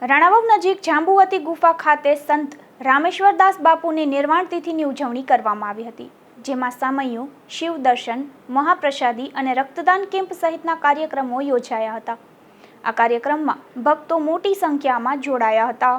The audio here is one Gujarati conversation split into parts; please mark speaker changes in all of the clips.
Speaker 1: રાણાવાવ નજીક જાંબુવતી ગુફા ખાતે સંત રામેશ્વરદાસ બાપુની નિર્વાણ તિથિની ઉજવણી કરવામાં આવી હતી, જેમાં સામૈયું, શિવ દર્શન, મહાપ્રસાદી અને રક્તદાન કેમ્પ સહિતના કાર્યક્રમો યોજાયા હતા. આ કાર્યક્રમમાં ભક્તો મોટી સંખ્યામાં જોડાયા હતા.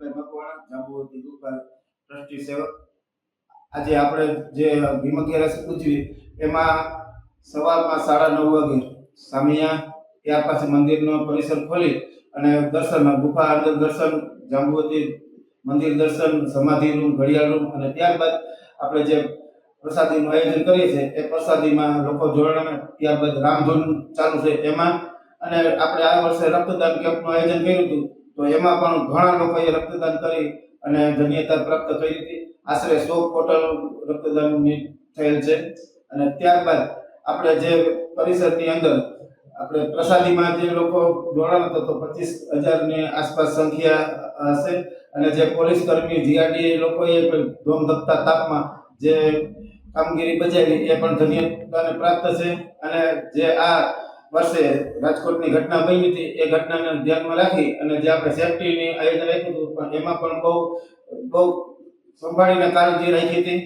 Speaker 2: મકવાણા જાંબુવતી ગુફા ટ્રસ્ટી સેવક. આજે આપણે જે ભીમ અગિયારસ પૂછવી, એમાં સવારમાં સાડા નવ વાગે સામિયા ત્યાર પછી મંદિરનો પરિસર ખોલી અને દર્શન ગુફા અંદર દર્શન જાંબુવતી મંદિર દર્શન, સમાધિ રૂમ, ઘડિયાળ રૂમ અને ત્યારબાદ આપણે જે પ્રસાદીનું આયોજન કરીએ છીએ, એ પ્રસાદીમાં લોકો જોડાણ ત્યારબાદ રામધૂન ચાલુ છે એમાં. અને આપણે આ વર્ષે રક્તદાન કેમ્પનું આયોજન કર્યું હતું. તો એમાં પણ ઘણા લોકોએ રક્તદાન કરી અને ધન્યતા પ્રાપ્ત કરી હતી. આશરે સો પોટલ રક્તદાન થયેલ છે. અને ત્યારબાદ આપણે જે પરિસરની અંદર આપણે પ્રસાદીમાં જે લોકો જોડાણ હતો તો પચીસ હજારની આસપાસ સંખ્યા હશે. અને જે પોલીસ કર્મી, જીઆરડી લોકોએ પણ ધોમ ધપતા તાપમાં જે કામગીરી બજાવી એ પણ ધન્યતાને પ્રાપ્ત છે. અને જે આ વર્ષે રાજકોટની ઘટના બની હતી. એ ઘટનાને ધ્યાનમાં રાખી અને જે આપણે સેફટીની આયોજન રાખ્યું હતું, પણ એમાં પણ બહુ બહુ સંભાળીને કાળજી રાખી હતી.